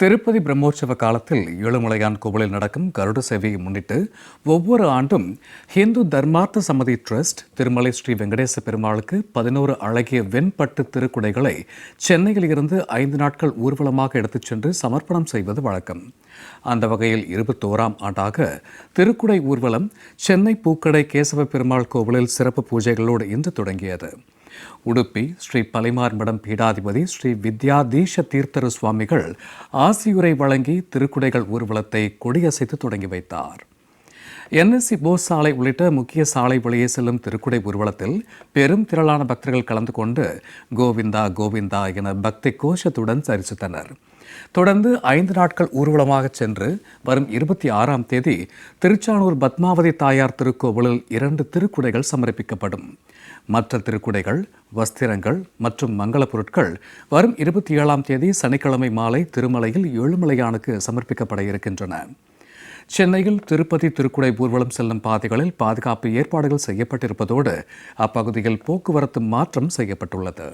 திருப்பதி பிரம்மோற்சவ காலத்தில் ஏழுமலையான் கோவிலில் நடக்கும் கருட சேவையை முன்னிட்டு ஒவ்வொரு ஆண்டும் ஹிந்து தர்மார்த்த சம்மதி ட்ரஸ்ட் திருமலை ஸ்ரீ வெங்கடேச பெருமாளுக்கு பதினோரு அழகிய வெண்பட்டு திருக்குடைகளை சென்னையில் இருந்து ஐந்து நாட்கள் ஊர்வலமாக எடுத்துச் சென்று சமர்ப்பணம் செய்வது வழக்கம். அந்த வகையில் இருபத்தோராம் ஆண்டாக திருக்குடை ஊர்வலம் சென்னை பூக்கடை கேசவ பெருமாள் கோவிலில் சிறப்பு பூஜைகளோடு இன்று தொடங்கியது. உடுப்பி ஸ்ரீ பலிமார் மடம் பீடாதிபதி ஸ்ரீ வித்யாதீஷ தீர்த்தரு சுவாமிகள் ஆசியுரை வழங்கி திருக்குடைகள் ஊர்வலத்தை கொடியசைத்து தொடங்கி வைத்தார். என்எஸ்சி போஸ் சாலை உள்ளிட்ட முக்கிய சாலை வழியே செல்லும் திருக்குடை ஊர்வலத்தில் பெரும் திரளான பக்தர்கள் கலந்து கொண்டு கோவிந்தா கோவிந்தா என பக்தி கோஷத்துடன் சரிசித்தனர். தொடர்ந்து ஐந்து நாட்கள் ஊர்வலமாக சென்று வரும் இருபத்தி ஆறாம் தேதி திருச்சானூர் பத்மாவதி தாயார் திருக்கோவிலில் இரண்டு திருக்குடைகள் சமர்ப்பிக்கப்படும். மற்ற திருக்குடைகள் வஸ்திரங்கள் மற்றும் மங்கள பொருட்கள் வரும் இருபத்தி ஏழாம் தேதி சனிக்கிழமை மாலை திருமலையில் ஏழுமலையானுக்கு சமர்ப்பிக்கப்பட இருக்கின்றன. சென்னையில் திருப்பதி திருக்குடை ஊர்வலம் செல்லும் பாதைகளில் பாதுகாப்பு ஏற்பாடுகள் செய்யப்பட்டிருப்பதோடு அப்பகுதியில் போக்குவரத்து மாற்றம் செய்யப்பட்டுள்ளது.